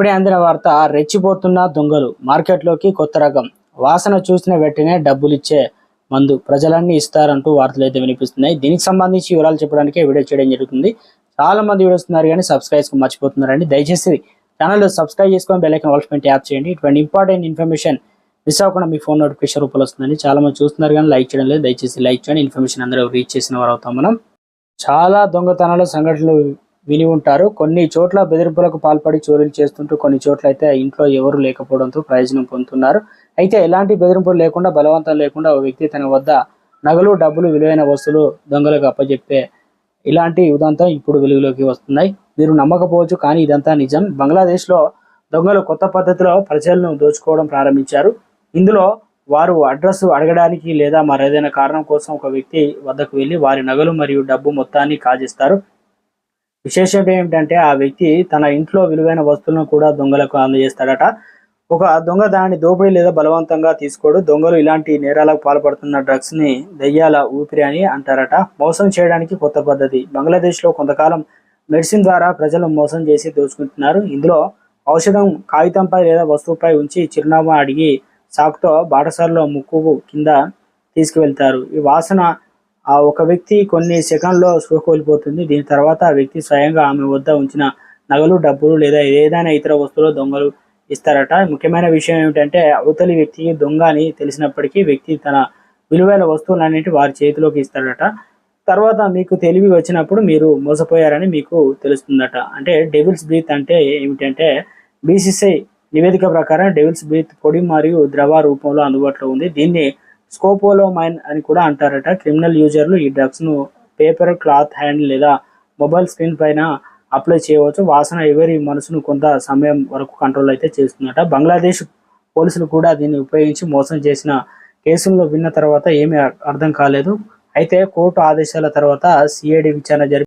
ఇప్పుడే అందిన వార్త రెచ్చిపోతున్న దొంగలు. మార్కెట్లోకి కొత్త రకం. వాసన చూసిన వెంటనే డబ్బులు ఇచ్చే మందు ప్రజలన్నీ ఇస్తారంటూ వార్తలు అయితే వినిపిస్తున్నాయి. దీనికి సంబంధించి వివరాలు చెప్పడానికి వీడియో చేయడం జరుగుతుంది. చాలా మంది వీడియోస్ ఉన్నారు కానీ సబ్స్క్రైబ్ మర్చిపోతున్నారండి. దయచేసి ఛానల్ సబ్స్క్రైబ్ చేసుకొని బెల్ వాల్స్మెంట్ యాప్ చేయండి. ఇటువంటి ఇంపార్టెంట్ ఇన్ఫర్మేషన్ మిస్ అవ్వకుండా మీ ఫోన్ నోటిఫికేషన్ రూపంలో వస్తుందండి చాలా మంది చూస్తున్నారు కానీ లైక్ చేయడం లేదు. దయచేసి లైక్ చేయండి. ఇన్ఫర్మేషన్ అందరూ రీచ్ చేసిన వారు అవుతాం మనం. చాలా దొంగతనాలు సంఘటనలు విని ఉంటారు. కొన్ని చోట్ల బెదిరింపులకు పాల్పడి చోరీలు చేస్తుంటూ కొన్ని చోట్ల అయితే ఇంట్లో ఎవరు లేకపోవడంతో ప్రయోజనం పొందుతున్నారు. అయితే ఎలాంటి బెదిరింపులు లేకుండా బలవంతం లేకుండా ఓ వ్యక్తి తన వద్ద నగలు డబ్బులు విలువైన వస్తువులు దొంగలకు అప్పజెప్పే ఇలాంటి ఉదంతం ఇప్పుడు వెలుగులోకి వస్తున్నాయి. మీరు నమ్మకపోవచ్చు కానీ ఇదంతా నిజం. బంగ్లాదేశ్లో దొంగలు కొత్త పద్ధతిలో ప్రజలను దోచుకోవడం ప్రారంభించారు. ఇందులో వారు అడ్రస్ అడగడానికి లేదా మరేదైనా కారణం కోసం ఒక వ్యక్తి వద్దకు వెళ్ళి వారి నగలు మరియు డబ్బు మొత్తాన్ని కాజేస్తారు. విశేషం ఏమిటంటే ఆ వ్యక్తి తన ఇంట్లో విలువైన వస్తువులను కూడా దొంగలకు అందజేస్తాడట. ఒక దొంగ దానిని దోపిడీ లేదా బలవంతంగా తీసుకోడు. దొంగలు ఇలాంటి నేరాలకు పాల్పడుతున్న డ్రగ్స్ని దయ్యాల ఊపిరి అని అంటారట. మోసం చేయడానికి కొత్త పద్ధతి. బంగ్లాదేశ్లో కొంతకాలం మెడిసిన్ ద్వారా ప్రజలు మోసం చేసి దోచుకుంటున్నారు. ఇందులో ఔషధం కాగితంపై లేదా వస్తువుపై ఉంచి చిరునామా అడిగి సాకుతో బాటసారిలో ముక్కు కింద తీసుకువెళ్తారు. ఈ వాసన ఆ ఒక వ్యక్తి కొన్ని సెకండ్లో స్పృహ కోల్పోతుంది. దీని తర్వాత ఆ వ్యక్తి స్వయంగా ఆమె వద్ద ఉంచిన నగలు డబ్బులు లేదా ఏదైనా ఇతర వస్తువులు దొంగలు ఇస్తారట. ముఖ్యమైన విషయం ఏమిటంటే అవతలి వ్యక్తికి దొంగ అని తెలిసినప్పటికీ వ్యక్తి తన విలువైన వస్తువులన్నింటి వారి చేతిలోకి ఇస్తాడట. తర్వాత మీకు తెలివి వచ్చినప్పుడు మీరు మోసపోయారని మీకు తెలుస్తుందట. అంటే డెవిల్స్ బ్రీత్ అంటే ఏమిటంటే బీసీసీ నివేదిక ప్రకారం డెవిల్స్ బ్రీత్ పొడి మరియు ద్రవ రూపంలో అందుబాటులో ఉంది. దీన్ని స్కోపోలోమైన్ అని కూడా అంటారట. క్రిమినల్ యూజర్లు ఈ డ్రగ్స్ను పేపర్ క్లాత్ హ్యాండ్ లేదా మొబైల్ స్క్రీన్ పైన అప్లై చేయవచ్చు. వాసన ఎవరి మనసును కొంత సమయం వరకు కంట్రోల్ అయితే చేస్తుందట. బంగ్లాదేశ్ పోలీసులు కూడా దీన్ని ఉపయోగించి మోసం చేసిన కేసుల్లో విన్న తర్వాత ఏమీ అర్థం కాలేదు. అయితే కోర్టు ఆదేశాల తర్వాత సిఐడి విచారణ జరిపి